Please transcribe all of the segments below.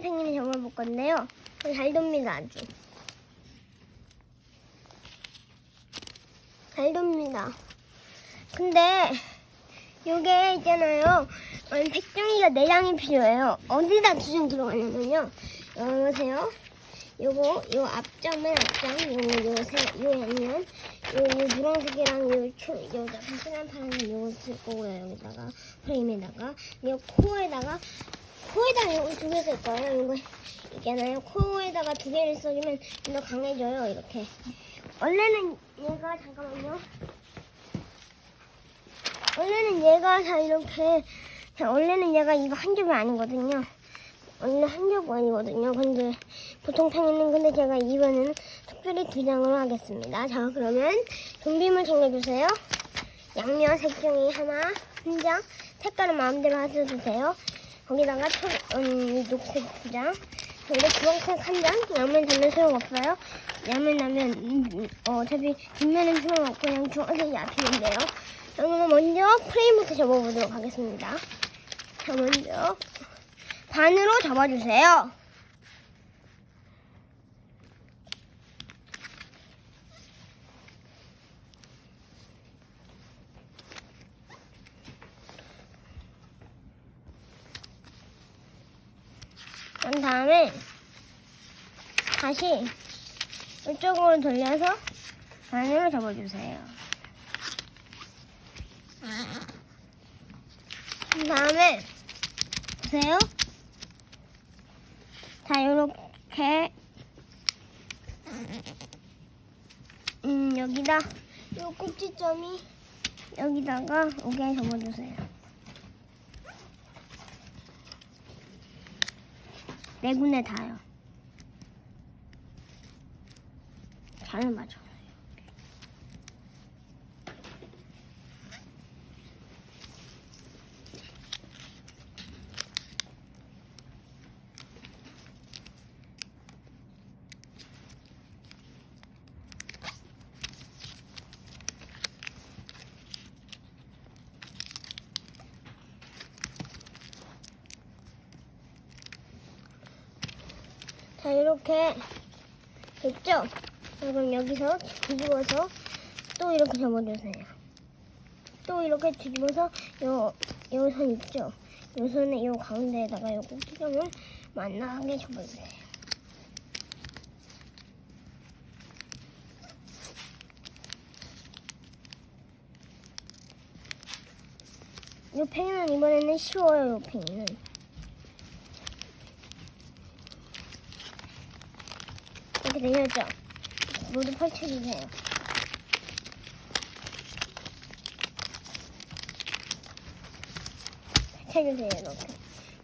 펭귄을 접어볼 건데요. 잘 돕니다, 아주. 잘 돕니다. 근데 요게 있잖아요. 음, 색종이가 네 장이 필요해요. 어디다 두 장 들어가냐면요. 어, 보세요. 요거 요 앞점은 앞점, 요거 요세 요 양면, 요, 요 노란색이랑 요 초, 요 파란 파란 요거 쓸 거고요. 여기다가 프레임에다가 요 코에다가 코에다가 요거 두 개 쓸 거예요. 요거 있잖아요. 코에다가 두 개를 써주면 좀 더 강해져요. 이렇게. 원래는 얘가 잠깐만요. 원래는 얘가 다 이렇게 자, 원래는 얘가 이거 한 겹이 아니거든요. 원래 한 겹이 아니거든요. 근데 보통 탕에는 근데 제가 이번에는 특별히 두 장으로 하겠습니다. 자 그러면 좀비물 챙겨주세요. 양면 색종이 하나, 한 장, 색깔은 마음대로 하셔도 돼요. 거기다가 초, 음, 녹색 두 장, 그리고 주황색 한 장, 양면 되면 소용없어요. 양면 나면 음, 어, 어차피 뒷면은 소용없고 그냥 주황색이 앞이는데요. 그러면 먼저 프레임부터 접어보도록 하겠습니다. 자, 먼저 반으로 접어주세요. 그런 다음에 다시 이쪽으로 돌려서 반으로 접어주세요. 그 다음에 보세요. 자 이렇게 음 여기다 요 꼭지점이 여기다가 오게 접어주세요. 네 군데 다요. 잘 맞아. 자 이렇게 됐죠? 자, 그럼 여기서 뒤집어서 또 이렇게 접어주세요. 또 이렇게 뒤집어서 요, 요 선 있죠? 요 선에 요 가운데에다가 요 꼭지점을 만나게 접어주세요. 요 팽이는 이번에는 쉬워요, 요 팽이는. 되셨죠? 모두 펼쳐주세요. 펼쳐주세요, 이렇게.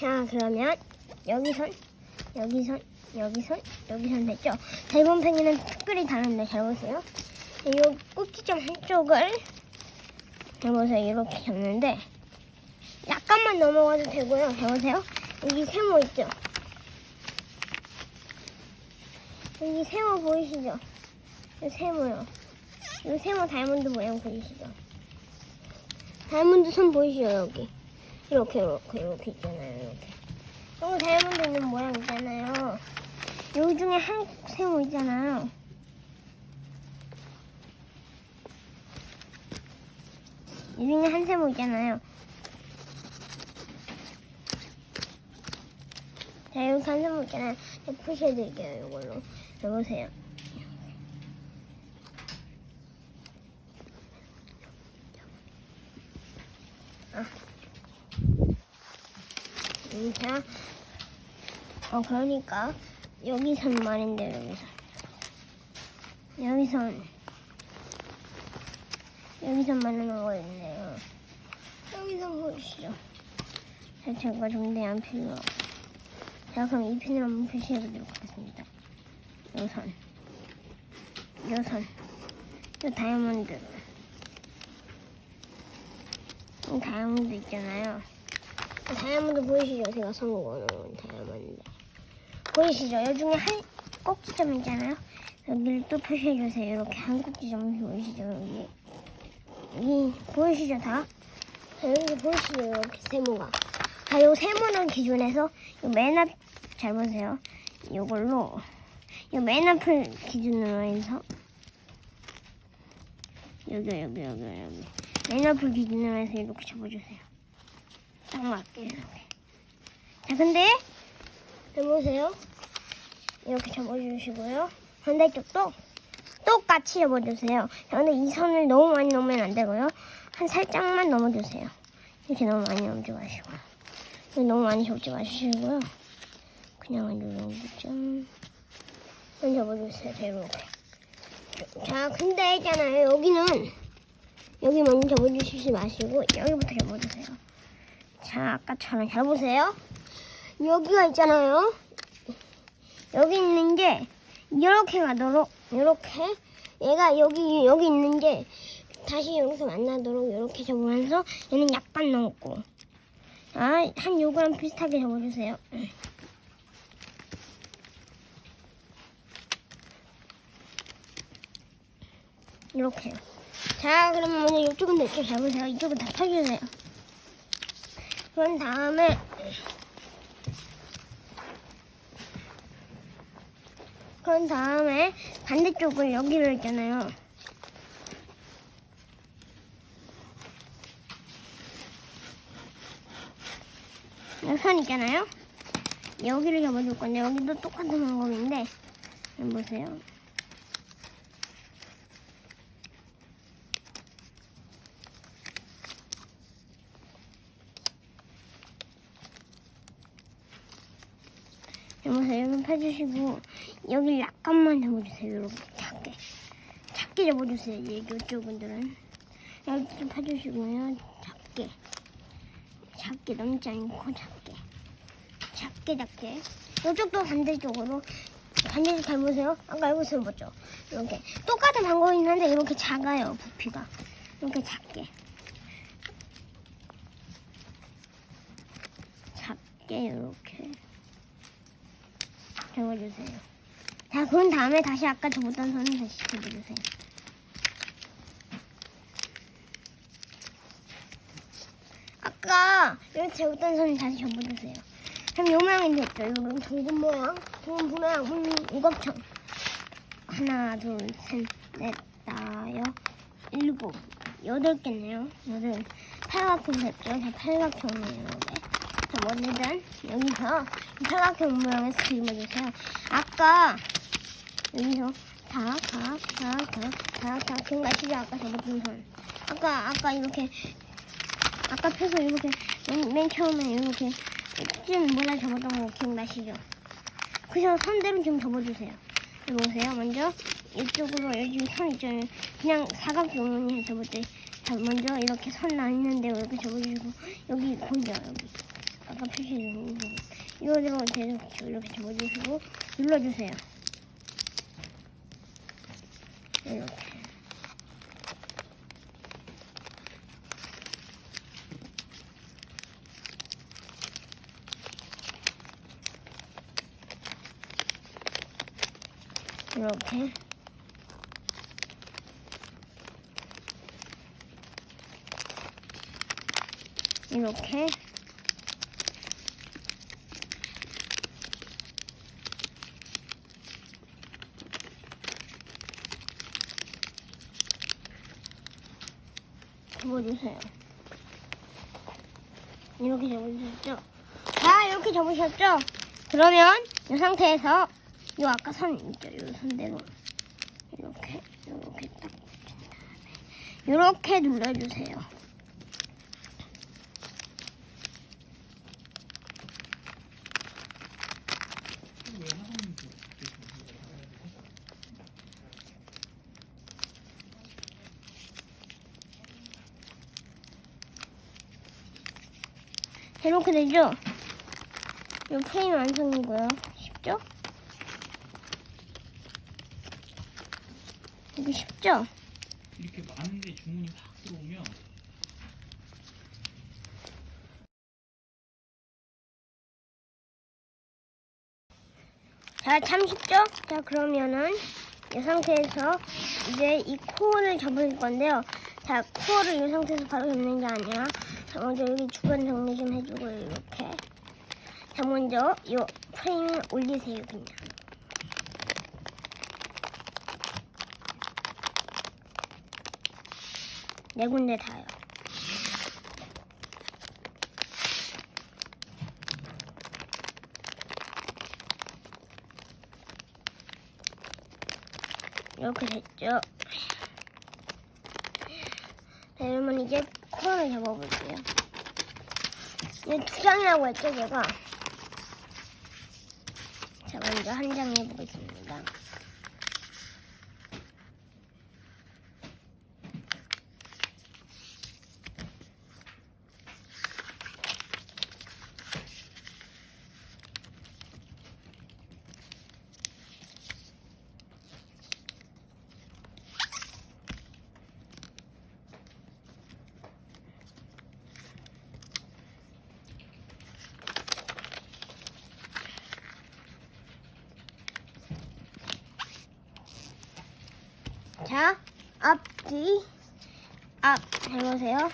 자, 그러면 여기선, 여기선, 여기선, 여기선 됐죠? 대본 팽이는 특별히 다른데 잘 보세요. 이 꼭지점 한쪽을 잘 보세요. 이렇게 잡는데 약간만 넘어가도 되고요. 잘 보세요. 여기 세모 있죠? 여기 세모 보이시죠? 이 세모요. 이 세모 다이아몬드 모양 보이시죠? 다이아몬드 선 보이시죠? 여기. 이렇게, 이렇게, 이렇게 있잖아요. 이렇게. 여기 다이아몬드 있는 모양 있잖아요. 요 중에 한 세모 있잖아요. 이 중에 한 세모 있잖아요. 자, 여기 한 세모 있잖아요. 제가 표시해드릴게요, 이걸로. 여보세요. 아. 음, 자, 어, 그러니까, 여기선 말인데, 여기선. 여기선. 여기선 말하는 거였네요. 여기선 보이시죠? 자, 제가 정대한 필요. 자, 그럼 이 핀을 한번 표시해보도록 하겠습니다. 요 선, 요 다이아몬드. 이 다이아몬드 있잖아요. 이 다이아몬드 보이시죠? 제가 선거는 다이아몬드. 보이시죠? 요 중에 한 꼭지점 있잖아요. 여기를 또 표시해주세요. 이렇게 한 꼭지점 보이시죠? 여기. 여기 보이시죠? 다? 자, 여기 보이시죠? 이렇게 세모가. 자, 요 세모는 기준에서 요맨앞 잘 보세요. 이걸로 이맨 앞을 기준으로 해서 여기 여기 여기 여기 맨 앞을 기준으로 해서 이렇게 접어주세요. 딱 맞게 이렇게. 자 근데 해보세요. 이렇게 접어주시고요. 반대쪽도 똑같이 접어주세요. 자, 근데 이 선을 너무 많이 넘으면 안 되고요. 한 살짝만 넘어주세요. 이렇게 너무 많이 넘지 마시고. 너무 많이 접지 마시고요. 그냥 정도 좀. 좀 접어주세요. 자, 이렇게. 자, 근데 있잖아요. 여기는, 여기 먼저 접어주시지 마시고, 여기부터 접어주세요. 자, 아까처럼 잘 보세요. 여기가 있잖아요. 여기 있는 게, 이렇게 가도록, 이렇게. 얘가 여기, 여기 있는 게, 다시 여기서 만나도록 이렇게 접으면서, 얘는 약간 넘고. 아, 한 요거랑 비슷하게 접어주세요. 이렇게요. 자, 그러면 먼저 이쪽은 이쪽 잡으세요. 이쪽은 다 펴주세요. 그런 다음에 그런 다음에 반대쪽을 여기로 있잖아요. 선 있잖아요. 여기를 잡아줄 건데 여기도 똑같은 방법인데 보세요. 여보세요. 여기 펴주시고 여기 약간만 잡아주세요. 이렇게 작게 작게 잡아주세요. 얘 이쪽 분들은 여기 좀 펴주시고요. 작게 넘지 않고 작게 작게 작게 이쪽도 반대쪽으로 반대쪽 잘 보세요. 아까 해보세요 뭐죠? 이렇게 똑같은 방법이긴 한데 이렇게 작아요 부피가 이렇게 작게 작게 이렇게 접어주세요. 자, 그런 다음에 다시 아까 접었던 선을 다시 접어주세요. 아까 여기 접었던 선을 다시 접어주세요. 그럼 요 모양이 됐죠. 이거 둥근 모양, 둥근 모양, 음, 우겁청. 하나, 둘, 셋, 넷, 다섯, 일곱, 여덟 개네요. 여덟. 팔각형 됐죠? 자, 팔각형이에요, 이게. 자, 먼저는 여기서 이 팔각형 모양에서 그림해주세요. 아까 여기서 다, 다, 다, 다, 다, 다, 기억나시죠? 아까 접었던 선. 아까, 아까 이렇게, 아까 펴서 이렇게, 맨, 맨 처음에 이렇게, 쯤 몰라 접었던 거 기억나시죠? 그래서 선대로 좀 접어주세요. 보세요. 먼저 이쪽으로 여기 선 있잖아요. 그냥 사각형이 접을 때, 자, 먼저 이렇게 선 나 있는데 이렇게 접어주시고, 여기 보이죠? 여기. 아까 표시해준 부분. 이거대로 계속 이렇게 접어주시고, 눌러주세요. 이렇게. 이렇게. 이렇게. 접어주세요. 이렇게 접어주셨죠? 자, 이렇게 접으셨죠? 그러면 이 상태에서 요 아까 선 있죠? 요 선대로 이렇게 이렇게 딱 이렇게 눌러주세요. 이렇게 되죠? 이 프레임 완성이고요. 쉽죠? 이거 쉽죠? 이렇게 많은데 주문이 확 들어오면 자, 참 쉽죠? 자, 그러면은 이 상태에서 이제 이 코어를 접을 건데요. 자, 코어를 이 상태에서 바로 접는 게 아니라 자, 먼저 여기 주변 정리 좀 해주고 이렇게. 자, 먼저 이 프레임을 올리세요, 그냥. 네 군데 다요. 이렇게 됐죠. 자, 여러분 이제 코를 잡아볼게요. 이두 장이라고 했죠, 제가. 자, 먼저 한 장 해보겠습니다. 자, 앞뒤, 앞, 해보세요.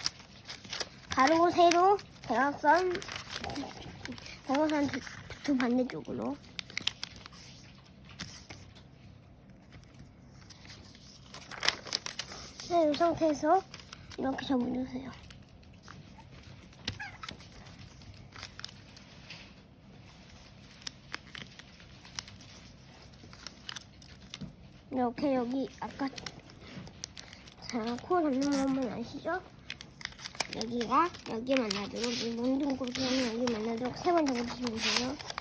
가로, 세로, 대각선, 대각선 두, 두 반대쪽으로. 네, 이 상태에서 이렇게 접어주세요. 이렇게 여기 아까 자, 코 잡는 방법은 아시죠? 여기가 여기 만나도록 이 몽둥구리랑 여기 만나도록 세 번 잡아주시면 돼요.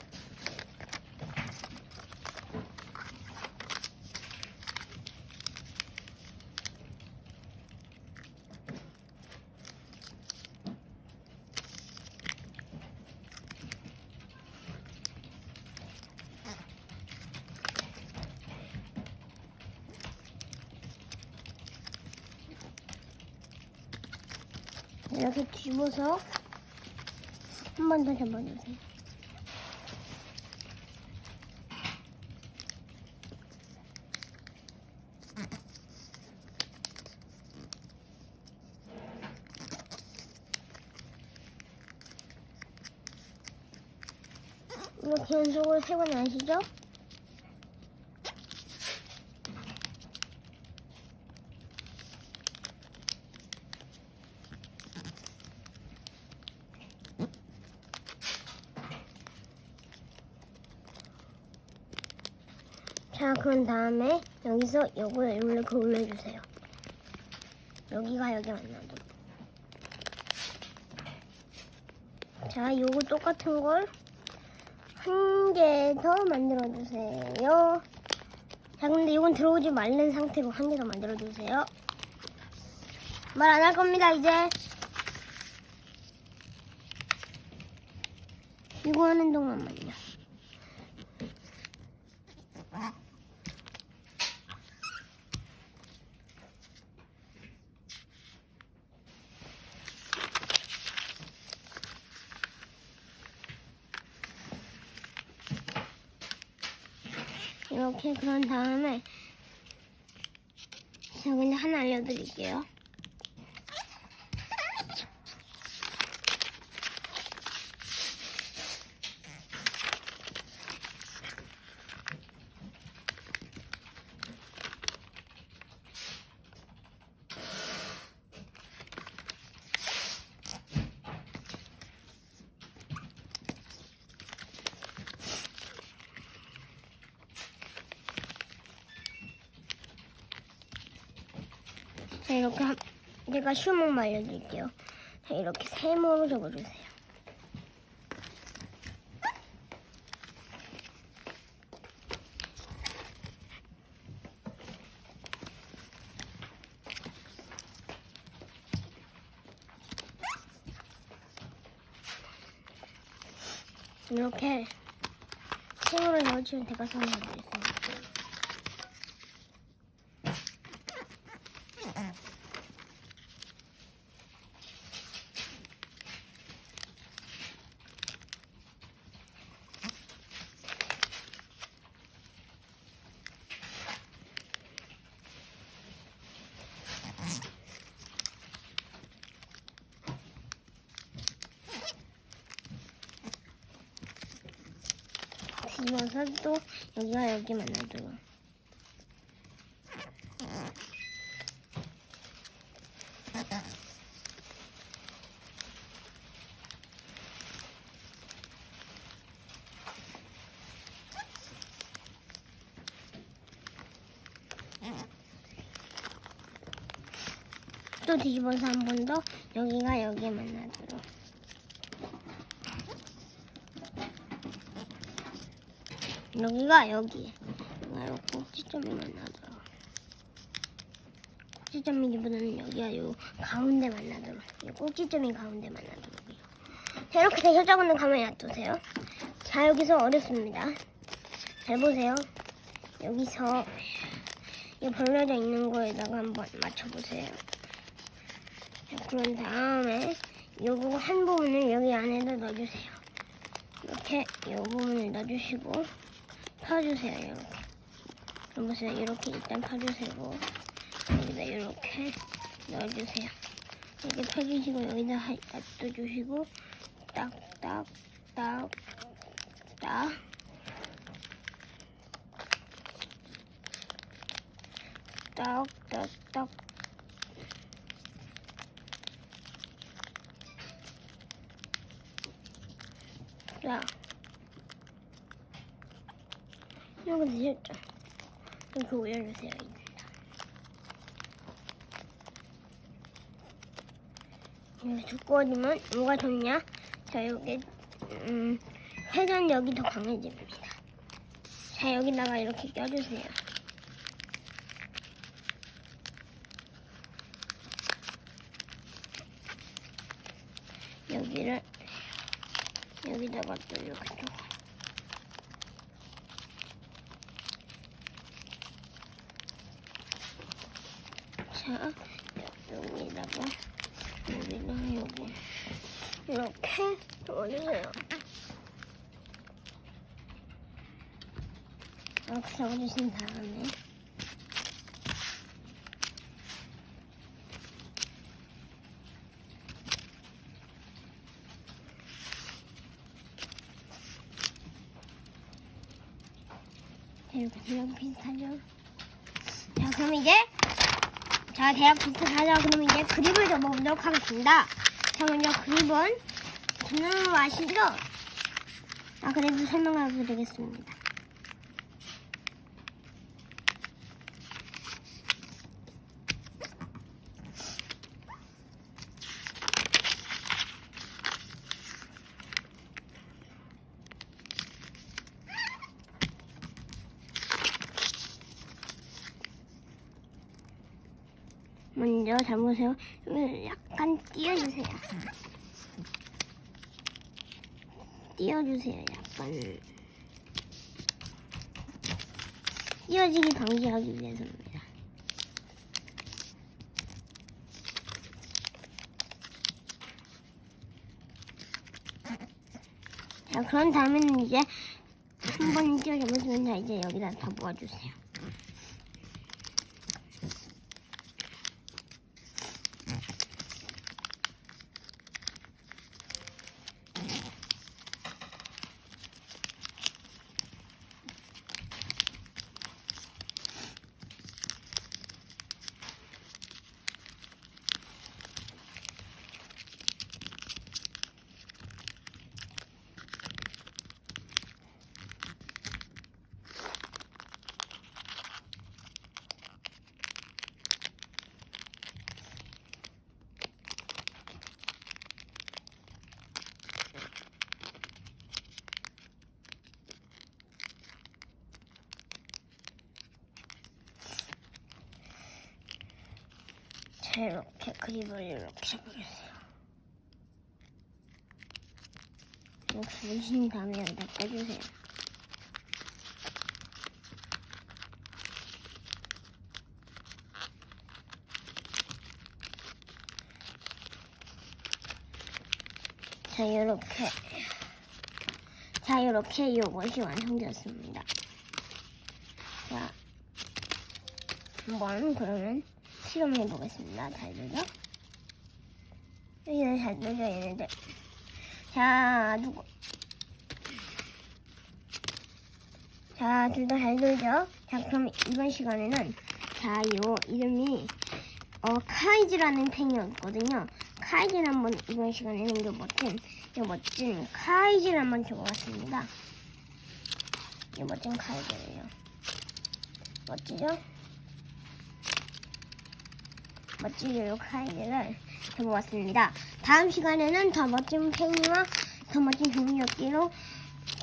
이렇게 뒤집어서 한 번 더 잡아주세요. 이렇게 연속으로 세번 아시죠? 자, 그런 다음에 여기서 요걸 이렇게 올려주세요. 여기가 여기 만나도록. 자, 요거 똑같은 걸 한 개 더 만들어주세요. 자, 근데 이건 들어오지 말는 상태로 한 개 더 만들어주세요. 말 안 할 겁니다, 이제. 이거 하는 동안만요. 이렇게 그런 다음에 제가 근데 하나 알려드릴게요. 자, 이렇게 한, 제가 방법 알려드릴게요. 자, 이렇게 세모로 접어주세요. 이렇게 세모로 접어주면 대가선이 될수 있습니다. 뒤집어서 또 여기가 여기 만나도록. 또 뒤집어서 한 번 더 여기가 여기에 만나도록. 여기가 여기에 여기가 요 꼭지점이 만나도록. 꼭지점이기보다는 여기가 요 가운데 만나도록. 이 꼭지점이 가운데 만나도록요. 자 이렇게 되셨다고는 가만히 놔두세요. 자 여기서 어렵습니다. 잘 보세요. 여기서 이 벌려져 있는 거에다가 한번 맞춰보세요. 자, 그런 다음에 요거 한 부분을 여기 안에다 넣어주세요. 이렇게 요 부분을 넣어주시고 펴주세요. 보세요. 이렇게 일단 펴주시고 여기다 이렇게 넣어주세요. 이렇게 펴주시고 여기다 하- 놔둬주시고 딱딱딱 딱 딱딱딱 자, 이거 드셨죠? 이렇게 올려주세요. 이렇게 두꺼워지면 뭐가 좋냐? 자, 여기 음, 회전력이 더 강해집니다. 자, 여기다가 이렇게 껴주세요. 여기를 여기다가 또 이렇게 줘. 자, 여기다가 여기다 여기 이렇게 넣어주세요. 이렇게 잡아주신 다음에 대략 비슷하죠? 자, 그럼 이제 자, 대략 비슷하죠? 그럼 이제 그립을 접어보도록 하겠습니다. 자, 먼저 그립은 거 아시죠? 아, 그래도 설명하고 되겠습니다. 먼저. 여기 약간 띄워주세요. 띄워주세요. 약간 띄워지기 방지하기 위해서입니다. 자, 그런 다음에는 이제 한 번 띄워줘보시면 자 이제 여기다 다 모아주세요. 이렇게 그립을 이렇게. 이렇게 보신 다음에 여기다 빼주세요. 자, 이렇게. 자, 이렇게 요것이 완성되었습니다. 자, 한번 그러면 실험해 보겠습니다. 잘 되죠? 여기는 잘 되죠, 얘네들. 자, 누구? 자, 둘 다 잘 놀죠? 자, 그럼 이번 시간에는 자, 요 이름이 어 카이즈라는 팽이였거든요. 카이즈를 한번 이번 시간에는 요 멋진 요 멋진 카이즈를 한번 줘보겠습니다. 요 멋진 카이즈를요. 멋지죠? 멋지게 요 카이즈를 줘보았습니다. 다음 시간에는 더 멋진 팽이와 더 멋진 종이접기로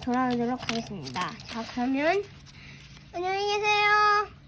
돌아오도록 하겠습니다. 자, 그러면 안녕히 계세요.